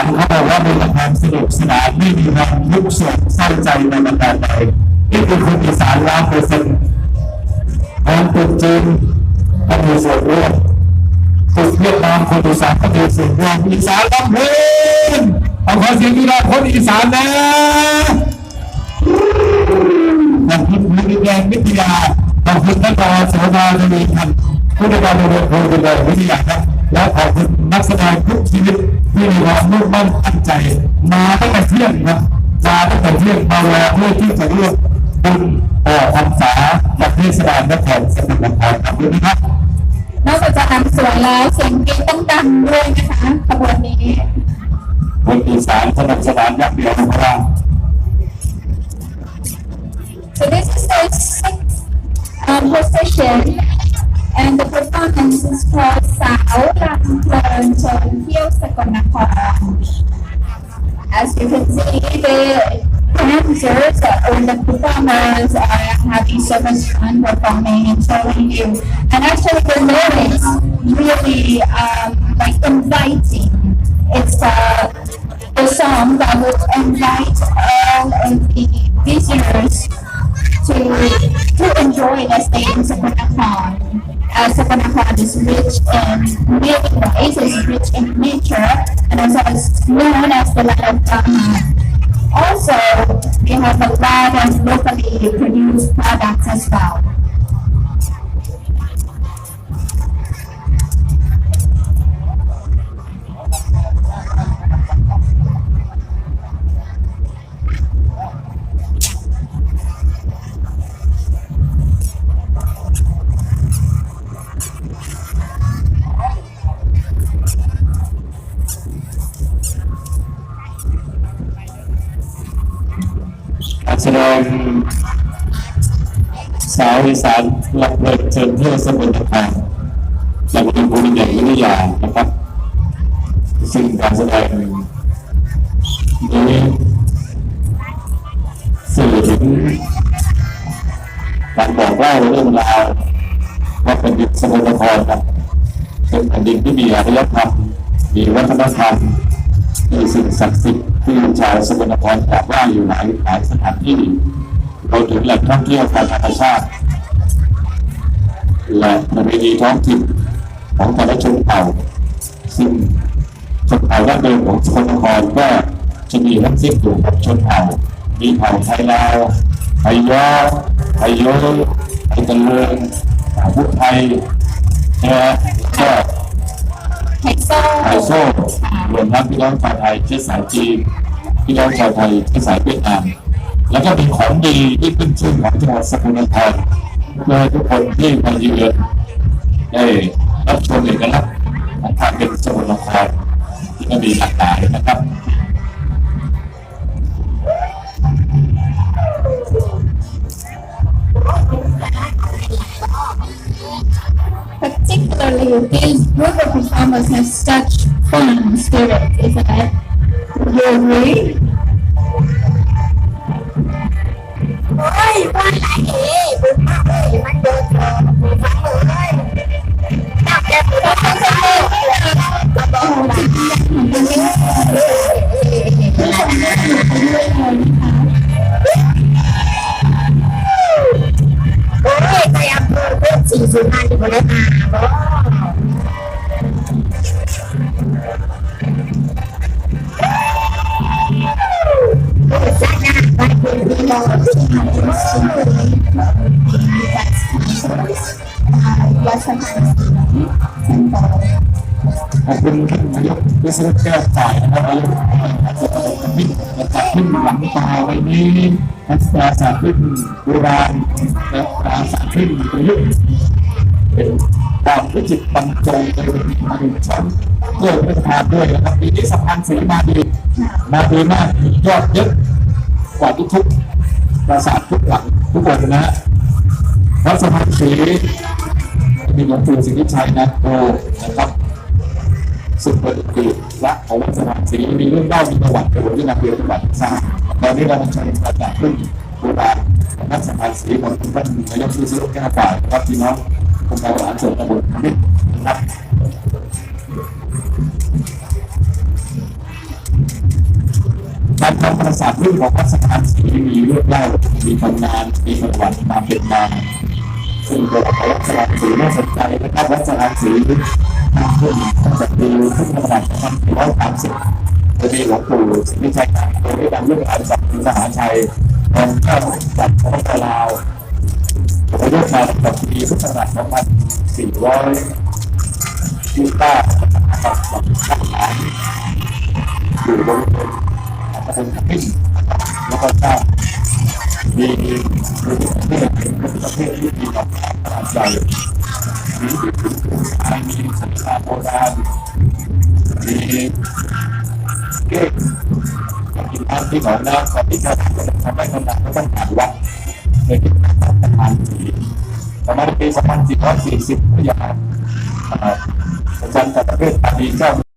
านเขาบอกว่ามีความสนุกสนานไม่มีความทุกข์โศกเศร้าใจในบรรดาใดนี่คือคนอีสานล้านเปอร์เซ็นต์การตรุษจีนก็มีส่วนร่วมคนเวียดนามคนอีสานก็มีส่วนร่วมอีสานลำเพลินเอาขอเสียงพี่น้องคนอีสานนะขอบคุณคุณแดงวิทยาขอบคุณท่านรองสวารีพันธ์ผู้ในการโรงเรียนโพธิ์แดงวิทยาครับและขอบคุณ นักแสดงทุกชีวิตที่มีความมุ่งมั่นตั้งใจ มาตั้งแต่เที่ยงครับมาตั้งแต่เที่ยงมารอเพื่อที่จะร่วมบุญต่อพรรษากับเทศบาลนครสกลนครขอบคุณนะครับนอกจากจะนำสวยแล้วเสียงเกต้องดังด้วยนะคะขบวนนี้คนอีสานสนุกสนานยักษ์เดียวของเรา So this is the sixth um, procession, and the performance is called Sao Lam Plern Chon Hiêu Sakonakon. As you can see, the dancers or the performers are having so much fun performing and showing you. And actually, the lyrics really um, like inviting. It's uh, the song that would invite all of the visitors to to enjoy the stay in Sakonakon. As Sakonakon is rich in many ways, it's rich in nature, and also it's known as the land of Dhamma. Also, we have a lot of locally produced products as well. แสดงสาวอีสานหลักเปิดเชิญเที่ยวสมุทรปราการจากโรงเรียนภูมิใหญ่วิทยานะครับ ซึ่งการแสดงนี้สื่อถึงการบอกเล่าเรื่องราวว่าเป็นดินสมุทรปราการครับเป็นแผ่นดินที่มีอารยธรรมมีวัฒนธรรม มีสิ่งศักดิ์สิทธิ์ที่ชาวสกลนครกราบไหว้อยู่หลายหลายสถานที่รวมถึงแหล่งท่องเที่ยวทางธรรมชาติและประเพณีท้องถิ่นของแต่ละชนเผ่า ซึ่งชนเผ่าดั้งเดิมของสกลนครก็จะมีทั้งสิ้นอยู่กับชนเผ่ามีเผ่าไทยลาวไทยย้อไทยโยไทยตะเลืองพุทธไทยนะฮะก็ไฮโซไทยโซ่ร วมทั้งพี่น้องชาวไทยเชื้อสายจีนพี่น้องชาวไทยเชื้อสายเวียดนามแล้วก็เป็นของดีที่ขึ้นชื่อของจังหวัดสกลนครเพื่อให้ทุกคนที่มาเยือนได้รับชมเอกลักษณ์ของความเป็นสกลนครที่ก็มีหลากหลายนะครับ Particularly, these group of performers have such fun spirit, isn't it? You agree? โอ้ยว่าไหนเอ๋บุญมากเลยมันเดินเถอะฟังเลยจับแต่ตัวเขาจะเลิ ขอบคุณท่านนายกวิศนุแก้วฝ่ายนะครับนายกวิ่งจัดขึ้นหลังตาไว้นี้นักศึกษาศาสตร์ขึ้นโบราณและปราศาสตร์ขึ้นประยุกต์เป็นความวิจิตรบรรจงเป็นมาหนึ่งชั้นเพื่อพัฒนาด้วยนะครับปีนี้สะพานสีมาดีมาดีมากยอดเยอะกว่าทุกๆ ปราสาททุกหลังทุกคนนะฮะวัดสะพานสีมีหลวงปู่สิทธิชัยนะโตนะครับสุดเประดิษฐ์พระของวัดสนามศรีมีเรื่องเล่ามีประวัติเกี่ยวกับที่นำเรียนประวัติศาสตร์ตอนนี้เราใช้ประกาศขึ้นโบราณวัดสนามศรีของท่านนายกสุสุแก้วฝ่ายครับพี่น้ององค์การบริหารส่วนตำบลมิตรนะครับ ประวัติศาสตร์เรื่ของวัดสถานศรีมีเรื่องเล่ามีตำนานมีประวัติความเป็นมาซึ่งตัวของวัดสถานศรีน่าสนใจนะครับวัดสถานศรีทำขึ้นตั้งแต่ปีพุทธศักราช2430โดยมีหลวงปู่ศรีวิชัยการโดยได้นำเรื่องการสอบมหาชัยตอนเข้าจัดของลาวโดยยกมาตั้งแต่ปีพุทธศักราช2400ที่ต้ากับข้างหลังอยู่บริเตำบลขมิ้นแล้วก็สร้ามีมีประเทศเป็นประเทศที่มีดอกไม้ขนาดใหญ่มีหินมีสัญญาโบราณมีเก๊กมีน้ำที่หนองน้ำก่อนที่จะทำให้คนดังก็ต้องผ่านวัดในที่ประมาณปีประมาณปี2440ก็อย่างอาจารย์จากประเทศปาดีเจ้า